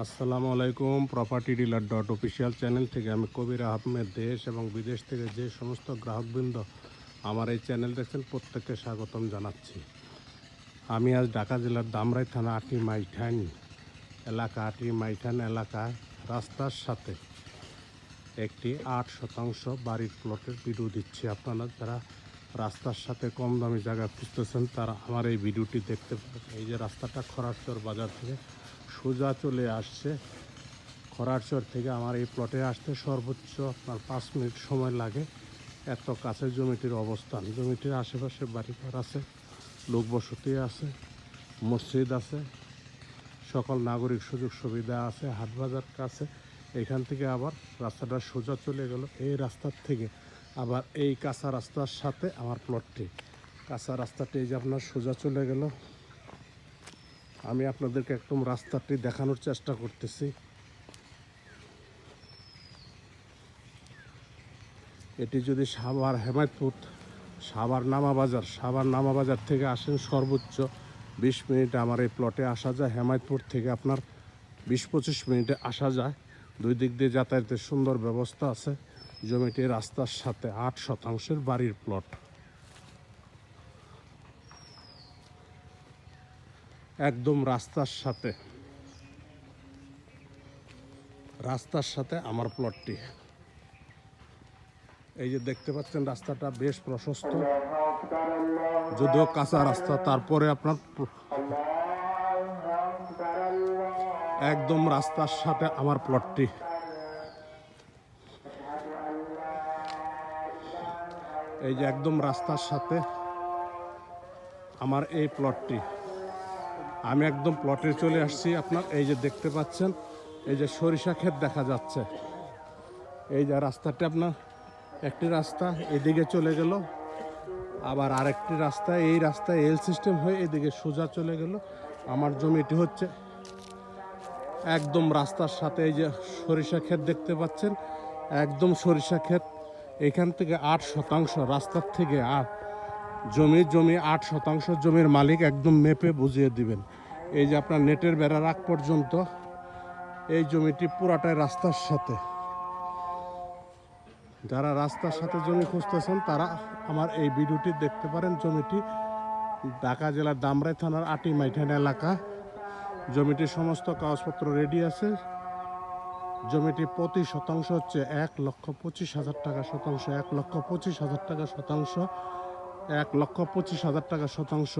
আসসালামু আলাইকুম property dealer dot official channel থেকে আমি কবির আহমেদ। দেশ এবং বিদেশ থেকে যে সমস্ত গ্রাহকবৃন্দ আমার এই চ্যানেল দেখছেন, প্রত্যেককে স্বাগতম জানাচ্ছি। আমি আজ ঢাকা জেলার দামরাই থানা আটি মাইঠান এলাকা আটি মাইঠান এলাকা, রাস্তার সাথে একটি আট শতাংশ বাড়ির প্লটের ভিডিও দিচ্ছি আপনারা যারা রাস্তার সাথে কম দামি জায়গা খুঁজতেছেন, তারা আমার এই ভিডিওটি দেখতে পারেন। এই যে রাস্তাটা খরারচর বাজার থেকে সোজা চলে আসছে। খরারচর থেকে আমার এই প্লটে আসতে সর্বোচ্চ আপনার পাঁচ মিনিট সময় লাগে। এত কাছে জমিটির অবস্থান। জমিটির আশেপাশে বাড়িঘর আছে, লোক বসতি আছে, মসজিদ আছে, সকল নাগরিক সুযোগ সুবিধা আছে হাট বাজার কাছে। এখান থেকে আবার রাস্তাটা সোজা চলে গেল। এই রাস্তার থেকে আবার এই কাঁচা রাস্তার সাথে আমার প্লটটি কাঁচা রাস্তাটি এই যে আপনার সোজা চলে গেল। আমি আপনাদেরকে একদম রাস্তাটি দেখানোর চেষ্টা করতেছি। এটি যদি সাভার হেমায়তপুর, সাভার নামাবাজার সাভার নামাবাজার থেকে আসেন সর্বোচ্চ বিশ মিনিটে আমার এই প্লটে আসা যায়। হেমায়তপুর থেকে আপনার বিশ পঁচিশ মিনিটে আসা যায়। দুই দিক দিয়ে যাতায়াতের সুন্দর ব্যবস্থা আছে। জমিটি রাস্তার সাথে আট শতাংশের বাড়ির প্লট। একদম রাস্তার সাথে। রাস্তার সাথে আমার প্লটটি এই যে দেখতে পাচ্ছেন, রাস্তাটা বেশ প্রশস্ত। যদিও কাঁচা রাস্তা, তারপরে আপনার একদম রাস্তার সাথে আমার প্লটটি এই যে একদম রাস্তার সাথে আমার এই প্লটটি আমি একদম প্লটে চলে আসছি আপনার, এই যে দেখতে পাচ্ছেন, এই যে সরিষা ক্ষেত দেখা যাচ্ছে। এই যে রাস্তাটা আপনার, একটি রাস্তা এদিকে চলে গেল, আবার আরেকটি রাস্তা, এই রাস্তায় এল সিস্টেম হয়ে এদিকে সোজা চলে গেল। আমার জমিটি হচ্ছে একদম রাস্তার সাথে এই যে সরিষা ক্ষেত দেখতে পাচ্ছেন, একদম সরিষা ক্ষেত। এখান থেকে আট শতাংশ, রাস্তার থেকে আট। জমি জমি, আট শতাংশ জমির মালিক একদম মেপে বুঝিয়ে দিবেন। এই যে আপনার নেটের বেড়ার আগ পর্যন্ত, এই জমিটি পুরাটাই রাস্তার সাথে। যারা রাস্তার সাথে জমি খুঁজতেছেন, তারা আমার এই ভিডিওটি দেখতে পারেন। জমিটি ঢাকা জেলার দামরাই থানার আটি মাইঠান এলাকা। জমিটির সমস্ত কাগজপত্র রেডি আছে। জমিটি প্রতি শতাংশ হচ্ছে এক লক্ষ পঁচিশ হাজার টাকা শতাংশ, এক লক্ষ পঁচিশ হাজার টাকা শতাংশ। এক লক্ষ পঁচিশ হাজার টাকা শতাংশ।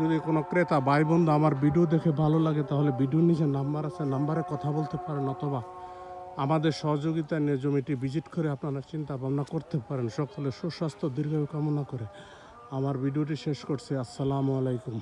যদি কোনো ক্রেতা, ভাই, বন্ধু আমার ভিডিও দেখে ভালো লাগে, তাহলে ভিডিও নিচে নাম্বার আছে, নাম্বারে কথা বলতে পারেন অথবা আমাদের সহযোগিতা নিয়ে জমিটি ভিজিট করে আপনারা চিন্তা ভাবনা করতে পারেন। সকলে সুস্বাস্থ্য, দীর্ঘায়ু কামনা করে আমার ভিডিওটি শেষ করছে। আসসালামু আলাইকুম।